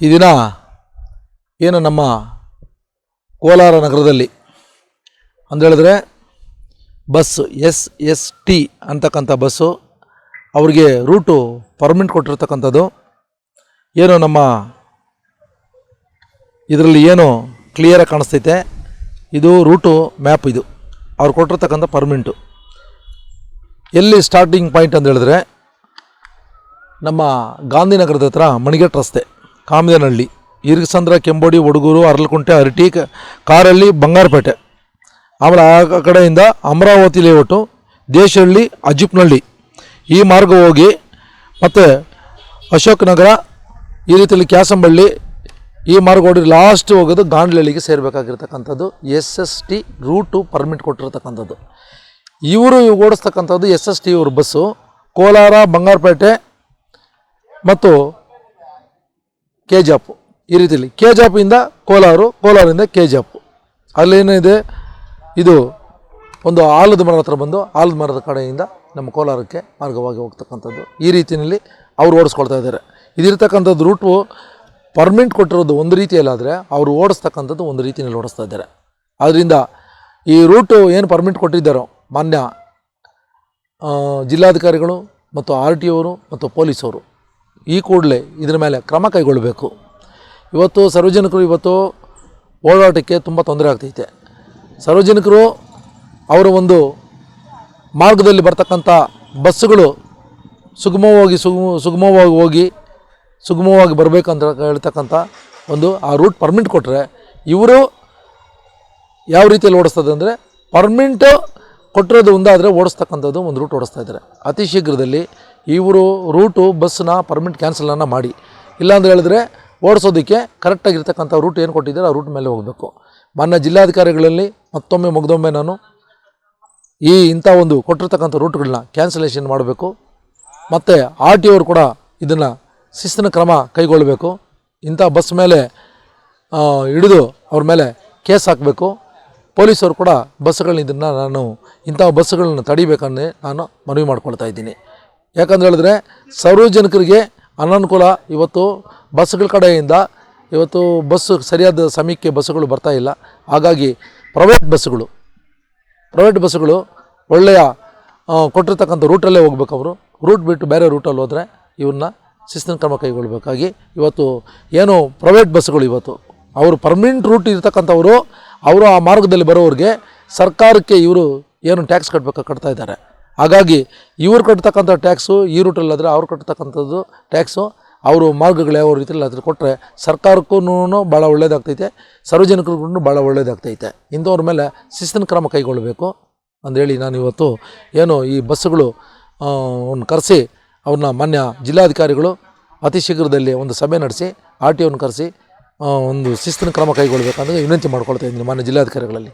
ಈ ದಿನ ಏನು ನಮ್ಮ ಕೋಲಾರ ನಗರದಲ್ಲಿ ಅಂದೇಳಿದ್ರೆ ಬಸ್ ಎಸ್ ಎಸ್ ಟಿ ಅಂತಕ್ಕಂಥ ಬಸ್ಸು ಅವ್ರಿಗೆ ರೂಟು ಪರ್ಮಿಟ್ ಕೊಟ್ಟಿರ್ತಕ್ಕಂಥದ್ದು. ಏನು ನಮ್ಮ ಇದರಲ್ಲಿ ಏನು ಕ್ಲಿಯರಾಗಿ ಕಾಣಿಸ್ತೈತೆ. ಇದು ರೂಟು ಮ್ಯಾಪ್ ಇದು. ಅವ್ರು ಕೊಟ್ಟಿರ್ತಕ್ಕಂಥ ಪರ್ಮಿಂಟು. ಎಲ್ಲಿ ಸ್ಟಾರ್ಟಿಂಗ್ ಪಾಯಿಂಟ್ ಅಂತ ಹೇಳಿದ್ರೆ ನಮ್ಮ ಗಾಂಧಿನಗರದ ಹತ್ರ ಮಣಿಗೆಟ್ ರಸ್ತೆ. ಕಾಮದೇನಹಳ್ಳಿ ಇರ್ಗಸಂದ್ರ ಕೆಂಬೋಡಿ ಒಡಗೂರು ಅರಲಕುಂಟೆ ಅರಟಿ ಕಾರಲ್ಲಿ ಬಂಗಾರಪೇಟೆ. ಆಮೇಲೆ ಆ ಕಡೆಯಿಂದ ಅಮರಾವತಿ ಲೇಔಟು ದೇಶಹಳ್ಳಿ ಅಜಿಪ್ನಹಳ್ಳಿ ಈ ಮಾರ್ಗ ಹೋಗಿ ಮತ್ತು ಅಶೋಕ್ ನಗರ, ಈ ರೀತಿಯಲ್ಲಿ ಕ್ಯಾಸಂಬಳ್ಳಿ, ಈ ಮಾರ್ಗ ಹೊಡಿ ಲಾಸ್ಟ್ ಹೋಗೋದು ಗಾಂಡ್ಲಹಳ್ಳಿಗೆ ಸೇರಬೇಕಾಗಿರ್ತಕ್ಕಂಥದ್ದು, S S T route permit ಕೊಟ್ಟಿರ್ತಕ್ಕಂಥದ್ದು. ಇವರು ಓಡಿಸ್ತಕ್ಕಂಥದ್ದು ಎಸ್ ಎಸ್ ಟಿ ಇವ್ರ ಬಸ್ಸು. ಕೋಲಾರ, ಬಂಗಾರಪೇಟೆ ಮತ್ತು ಕೆ ಜಾಪು ಈ ರೀತಿಯಲ್ಲಿ ಕೆ ಜಾಪಿಂದ ಕೋಲಾರು, ಕೋಲಾರಿಂದ ಕೆ ಜಾಪು ಅಲ್ಲೇನಿದೆ? ಇದು ಒಂದು ಆಲದ ಮರದ ಹತ್ರ ಬಂದು ಆಲದ ಮರದ ಕಡೆಯಿಂದ ನಮ್ಮ ಕೋಲಾರಕ್ಕೆ ಮಾರ್ಗವಾಗಿ ಹೋಗ್ತಕ್ಕಂಥದ್ದು. ಈ ರೀತಿಯಲ್ಲಿ ಅವರು ಓಡಿಸ್ಕೊಳ್ತಾ ಇದ್ದಾರೆ. ಇದಿರ್ತಕ್ಕಂಥದ್ದು ರೂಟು ಪರ್ಮಿಂಟ್ ಕೊಟ್ಟಿರೋದು ಒಂದು ರೀತಿಯಲ್ಲಾದರೆ ಅವರು ಓಡಿಸ್ತಕ್ಕಂಥದ್ದು ಒಂದು ರೀತಿಯಲ್ಲಿ ಓಡಿಸ್ತಾ ಇದ್ದಾರೆ. ಆದ್ದರಿಂದ ಈ ರೂಟು ಏನು ಪರ್ಮಿಟ್ ಕೊಟ್ಟಿದ್ದಾರೋ ಮಾನ್ಯ ಜಿಲ್ಲಾಧಿಕಾರಿಗಳು ಮತ್ತು ಆರ್ ಟಿ ಅವರು ಮತ್ತು ಪೊಲೀಸವರು ಈ ಕೂಡಲೇ ಇದರ ಮೇಲೆ ಕ್ರಮ ಕೈಗೊಳ್ಳಬೇಕು. ಇವತ್ತು ಸಾರ್ವಜನಿಕರು ಇವತ್ತು ಓಡಾಟಕ್ಕೆ ತುಂಬ ತೊಂದರೆ ಆಗ್ತೈತೆ. ಸಾರ್ವಜನಿಕರು ಅವರ ಒಂದು ಮಾರ್ಗದಲ್ಲಿ ಬರ್ತಕ್ಕಂಥ ಬಸ್ಸುಗಳು ಸುಗಮವಾಗಿ ಸುಗಮ, ಸುಗಮವಾಗಿ ಹೋಗಿ ಸುಗಮವಾಗಿ ಬರಬೇಕಂತ ಹೇಳ್ತಕ್ಕಂಥ ಒಂದು ಆ ರೂಟ್ ಪರ್ಮಿಂಟ್ ಕೊಟ್ಟರೆ ಇವರು ಯಾವ ರೀತಿಯಲ್ಲಿ ಓಡಿಸ್ತದೆ ಅಂದರೆ ಪರ್ಮಿಂಟು ಕೊಟ್ಟಿರೋದು ಒಂದಾದರೆ ಓಡಿಸ್ತಕ್ಕಂಥದ್ದು ಒಂದು ರೂಟ್ ಓಡಿಸ್ತಾ ಇದ್ದಾರೆ. ಅತಿ ಶೀಘ್ರದಲ್ಲಿ ಇವರು ರೂಟು ಬಸ್ನ ಪರ್ಮಿಟ್ ಕ್ಯಾನ್ಸಲನ್ನು ಮಾಡಿ. ಇಲ್ಲಾಂದ್ರೆ ಹೇಳಿದ್ರೆ ಓಡಿಸೋದಕ್ಕೆ ಕರೆಕ್ಟಾಗಿರ್ತಕ್ಕಂಥ ರೂಟ್ ಏನು ಕೊಟ್ಟಿದ್ದಾರೆ ಆ ರೂಟ್ ಮೇಲೆ ಹೋಗಬೇಕು. ಮಾನ್ಯ ಜಿಲ್ಲಾಧಿಕಾರಿಗಳಲ್ಲಿ ಮತ್ತೊಮ್ಮೆ ಮುಗ್ದೊಮ್ಮೆ ನಾನು ಈ ಇಂಥ ಒಂದು ಕೊಟ್ಟಿರ್ತಕ್ಕಂಥ ರೂಟ್ಗಳನ್ನ ಕ್ಯಾನ್ಸಲೇಷನ್ ಮಾಡಬೇಕು. ಮತ್ತು ಆರ್ ಟಿ ಅವರು ಕೂಡ ಇದನ್ನು ಶಿಸ್ತಿನ ಕ್ರಮ ಕೈಗೊಳ್ಳಬೇಕು. ಇಂಥ ಬಸ್ ಮೇಲೆ ಹಿಡಿದು ಅವ್ರ ಮೇಲೆ ಕೇಸ್ ಹಾಕಬೇಕು. ಪೊಲೀಸರು ಕೂಡ ಬಸ್ಗಳನ್ನ ಇದನ್ನು ನಾನು ಇಂಥ ಬಸ್ಗಳನ್ನ ತಡಿಬೇಕನ್ನೇ ನಾನು ಮನವಿ ಮಾಡ್ಕೊಳ್ತಾ ಇದ್ದೀನಿ. ಯಾಕಂದ್ರೆ ಹೇಳಿದ್ರೆ ಸಾರ್ವಜನಿಕರಿಗೆ ಅನನುಕೂಲ ಇವತ್ತು ಬಸ್ಗಳ ಕಡೆಯಿಂದ ಇವತ್ತು ಬಸ್ಸು ಸರಿಯಾದ ಸಮಯಕ್ಕೆ ಬಸ್ಸುಗಳು ಬರ್ತಾ ಇಲ್ಲ. ಹಾಗಾಗಿ ಪ್ರೈವೇಟ್ ಬಸ್ಸುಗಳು ಪ್ರೈವೇಟ್ ಬಸ್ಸುಗಳು ಒಳ್ಳೆಯ ಕೊಟ್ಟಿರ್ತಕ್ಕಂಥ ರೂಟಲ್ಲೇ ಹೋಗ್ಬೇಕು ಅವರು. ರೂಟ್ ಬಿಟ್ಟು ಬೇರೆ ರೂಟಲ್ಲಿ ಹೋದರೆ ಇವನ್ನ ಶಿಸ್ತಿನ ಕ್ರಮ ಕೈಗೊಳ್ಳಬೇಕಾಗಿ ಇವತ್ತು ಏನು ಪ್ರೈವೇಟ್ ಬಸ್ಸುಗಳು ಇವತ್ತು. ಅವರು ಪರ್ಮನೆಂಟ್ ರೂಟ್ ಇರ್ತಕ್ಕಂಥವರು, ಅವರು ಆ ಮಾರ್ಗದಲ್ಲಿ ಬರೋರಿಗೆ ಸರ್ಕಾರಕ್ಕೆ ಇವರು ಏನು ಟ್ಯಾಕ್ಸ್ ಕಟ್ಟಬೇಕು ಕಟ್ತಾ ಇದ್ದಾರೆ. ಹಾಗಾಗಿ ಇವ್ರು ಕಟ್ತಕ್ಕಂಥ ಟ್ಯಾಕ್ಸು, ಈ ರೂಟಲ್ಲಾದರೆ ಅವ್ರು ಕಟ್ತಕ್ಕಂಥದ್ದು ಟ್ಯಾಕ್ಸು, ಅವರು ಮಾರ್ಗಗಳು ಯಾವ ರೀತಿಯಲ್ಲಿ ಅದ್ರ ಕೊಟ್ಟರೆ ಸರ್ಕಾರಕ್ಕೂ ಭಾಳ ಒಳ್ಳೇದಾಗ್ತೈತೆ, ಸಾರ್ವಜನಿಕರಿಗೂ ಭಾಳ ಒಳ್ಳೇದಾಗ್ತೈತೆ. ಇಂಥವ್ರ ಮೇಲೆ ಶಿಸ್ತಿನ ಕ್ರಮ ಕೈಗೊಳ್ಳಬೇಕು ಅಂದೇಳಿ ನಾನು ಇವತ್ತು ಏನು ಈ ಬಸ್ಸುಗಳು ಕರೆಸಿ, ಅವ್ರನ್ನ ಮಾನ್ಯ ಜಿಲ್ಲಾಧಿಕಾರಿಗಳು ಅತಿ ಶೀಘ್ರದಲ್ಲಿ ಒಂದು ಸಭೆ ನಡೆಸಿ, ಆರ್ ಟಿ ಕರೆಸಿ ಒಂದು ಶಿಸ್ತಿನ ಕ್ರಮ ಕೈಗೊಳ್ಳಬೇಕಂದ್ರೆ ವಿನಂತಿ ಮಾಡ್ಕೊಳ್ತಾ ಇದ್ದೀನಿ ಮಾನ್ಯ ಜಿಲ್ಲಾಧಿಕಾರಿಗಳಲ್ಲಿ.